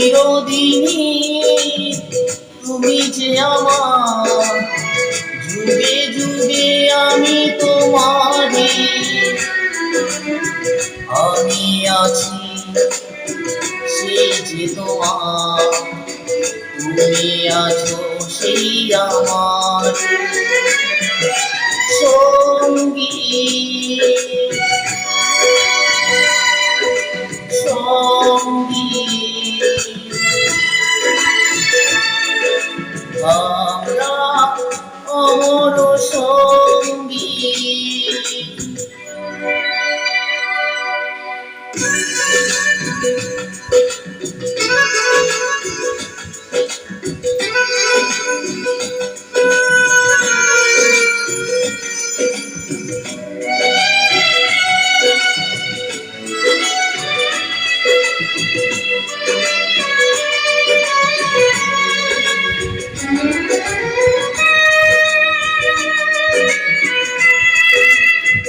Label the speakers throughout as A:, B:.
A: চিরদিনই তুমি যে আমার। যুগে যুগে আমি তোমারই আমি আছি সেই যে তোমার। তুমি আছো সেই আমার। সঙ্গী অমর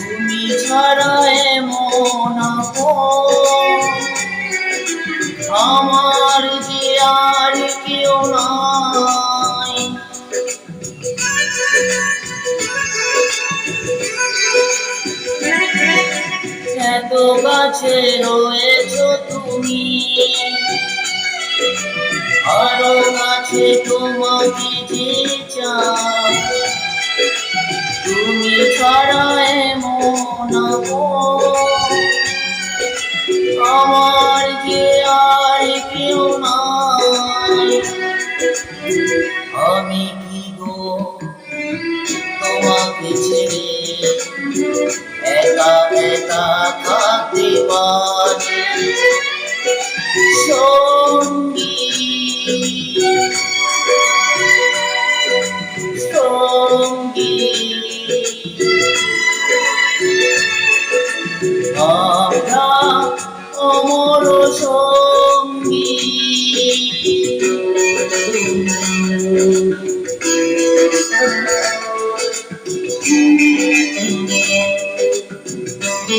A: তুমি ছাড়া এমন আপন। আমার যে আর কেউ নাই। এত কাছে রয়েছ তুমি। আরও কাছে তোমাকে যে চাই তুমি ছাড়া এমন আমার যে আর কেউ নাই, আমি কি গো তোমাকে ছেড়ে একা একা থাকতে পারি? সঙ্গী এ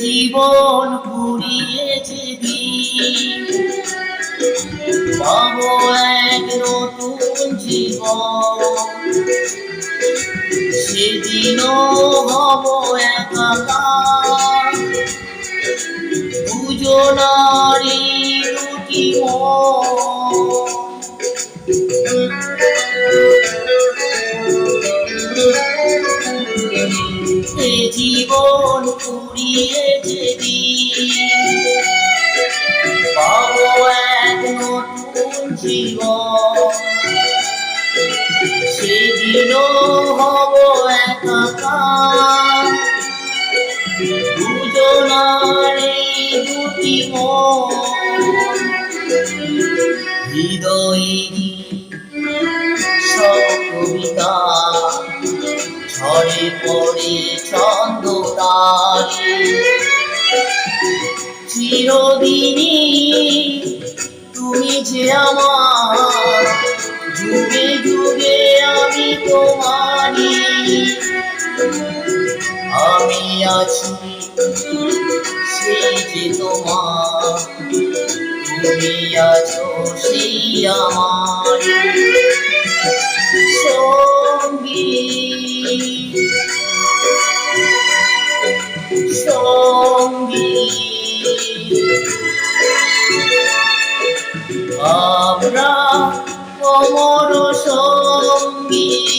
A: জীবন পুড়িয়েছে দিন পাবো এক নতুন জীবন। সেদিনও হব একাকার। দুজনারই দুটি এ জীবন পুড়িয়ে যদি পাবো এক নতুন জীবন সেদিনও হব একাকার। মন হৃদয়েরই সব ঝরে পড়ে ছন্দ তারে চিরদিনই তুমি যে আমার যুগে যুগে আমি তোমারই আমি আছি যে তোমার। তুমি আছো সেই আমার। সঙ্গী। সঙ্গী। আমরা সঙ্গী।